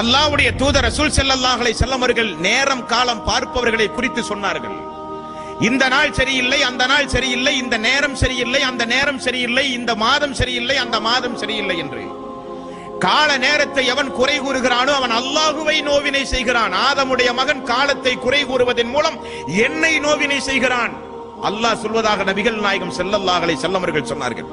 அல்லாவுடைய தூதர் ரசூல் செல்லல்லாஹலை அலைஹி அவர்கள் நேரம் காலம் பார்ப்பவர்களை குறித்து சொன்னார்கள். இந்த நாள் சரியில்லை அந்த நாள் சரியில்லை இந்த நேரம் சரியில்லை அந்த நேரம் சரியில்லை இந்த மாதம் சரியில்லை அந்த மாதம் சரியில்லை என்று. கால நேரத்தை எவன் குறை கூறுகிறானோ அவன் அல்லாஹுவை நோவினை செய்கிறான். ஆதமுடைய மகன் காலத்தை குறை கூறுவதன் மூலம் என்னை நோவினை செய்கிறான். அல்லாஹ் சொல்வதாக நபிகள் நாயகம் செல்லல்லாஹலை செல்லமர்கள் சொன்னார்கள்.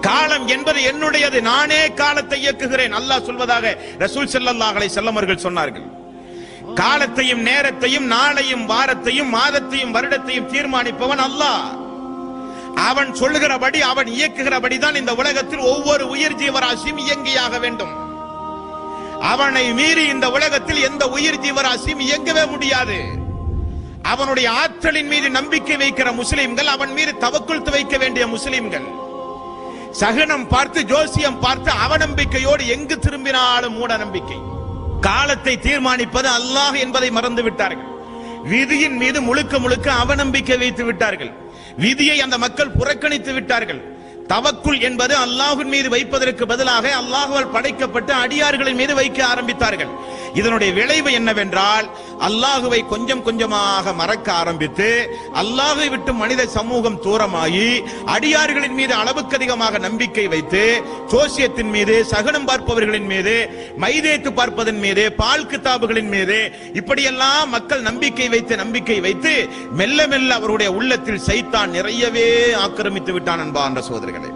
காலம் என்பது என்னுடையது. நானே காலத்தை இயக்குகிறேன். அல்லாஹ் சொல்வதாக ரசூல் செல்லல்லாஹலை செல்லமர்கள் சொன்னார்கள். காலத்தையும் நேரத்தையும் நாளையும் வாரத்தையும் மாதத்தையும் வருடத்தையும் தீர்மானிப்பவன் அல்லாஹ். அவன் சொல்லுகிறபடி அவன் இயக்குகிறபடி தான் இந்த உலகத்தில் ஒவ்வொரு உயிர் ஜீவராசியும் இயங்கியாக வேண்டும். அவனை மீறி இந்த உலகத்தில் எந்த உயிர் ஜீவராசியும் இயங்கவே முடியாது. அவனுடைய ஆற்றலின் மீது நம்பிக்கை வைக்கிற முஸ்லிம்கள் அவன் மீது தவக்குழ்த்து வைக்க வேண்டிய முஸ்லிம்கள். சகனம் பார்த்து ஜோசியம் பார்த்து அவநம்பிக்கையோடு எங்கு திரும்பினாலும் மூட நம்பிக்கை காலத்தை தீர்மானிப்பது அல்லாஹ் என்பதை மறந்து விட்டார்கள் விதியின் மீது முழுக்க முழுக்க அவநம்பிக்கை வைத்து விட்டார்கள். விதியை அந்த மக்கள் புறக்கணித்து விட்டார்கள். தவக்குள் என்பது அல்லாஹின் மீது வைப்பதற்கு பதிலாக அல்லாஹுவால் படைக்கப்பட்டு அடியார்களின் மீது வைக்க ஆரம்பித்தார்கள். இதனுடைய விளைவு என்னவென்றால் அல்லாஹுவை கொஞ்சம் கொஞ்சமாக மறக்க ஆரம்பித்து அல்லாஹை விட்டு மனித சமூகம் தூரமாகி அடியார்களின் மீது அளவுக்கு அதிகமாக நம்பிக்கை வைத்து சோசியத்தின் மீது சகனம் பார்ப்பவர்களின் மீது மைதேத்து பார்ப்பதன் மீது பால் கிதாபுகளின் மீது இப்படியெல்லாம் மக்கள் நம்பிக்கை வைத்து நம்பிக்கை வைத்து மெல்ல மெல்ல அவருடைய உள்ளத்தில் சைத்தான் நிறையவே ஆக்கிரமித்து விட்டான் அன்பா என்ற சோதரிகளை